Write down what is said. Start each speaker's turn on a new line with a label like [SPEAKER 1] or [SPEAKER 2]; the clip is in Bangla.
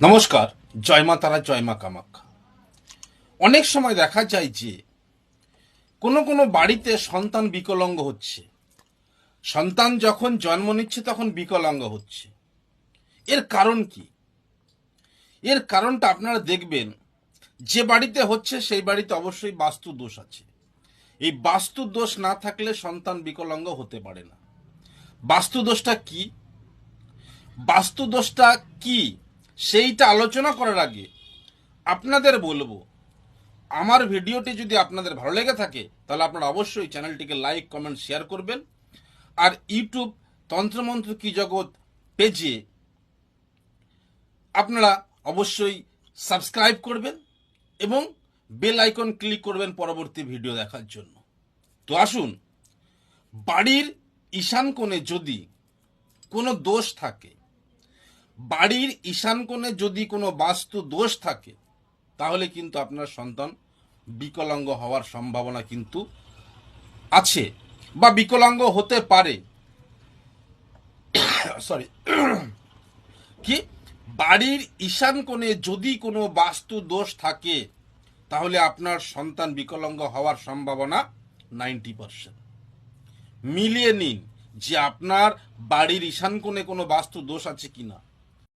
[SPEAKER 1] নমস্কার, জয় মা তারা, জয় মা কামাখ্যা অনেক সময় দেখা যায় যে, কোনো কোনো বাড়িতে সন্তান বিকলাঙ্গ হচ্ছে। সন্তান যখন জন্ম নিচ্ছে তখন বিকলাঙ্গ হচ্ছে। এর কারণ কি? এর কারণটা আপনারা দেখবেন, যে বাড়িতে হচ্ছে সেই বাড়িতে অবশ্যই বাস্তু দোষ আছে। এই বাস্তু দোষ না থাকলে সন্তান বিকলাঙ্গ হতে পারে না। বাস্তু দোষটা কি? বাস্তু দোষটা কি? সেইটা আলোচনা করার আগে আপনাদের বলব, আমার ভিডিওটি যদি আপনাদের ভালো লেগে থাকে, তাহলে আপনারা অবশ্যই চ্যানেলটিকে লাইক, কমেন্ট, শেয়ার করবেন। আর ইউটিউব তন্ত্রমন্ত্র কি জগৎ পেজে আপনারা অবশ্যই সাবস্ক্রাইব করবেন এবং বেল আইকন ক্লিক করবেন পরবর্তী ভিডিও দেখার জন্য। তো আসুন, বাড়ির ঈশান কোণে যদি কোনো দোষ থাকে বাড়ির ঈশান কোণে যদি কোনো বাস্তু দোষ থাকে, তাহলে কিন্তু আপনার সন্তান বিকলাঙ্গ হওয়ার সম্ভাবনা কিন্তু আছে বা বিকলাঙ্গ হতে পারে। সরি কি? বাড়ির ঈশান কোণে যদি কোনো বাস্তু দোষ থাকে, তাহলে আপনার সন্তান বিকলাঙ্গ হওয়ার সম্ভাবনা নাইনটি পার্সেন্ট। মিলিয়ে নিন যে আপনার বাড়ির ঈশান কোণে কোনো বাস্তু দোষ আছে কিনা।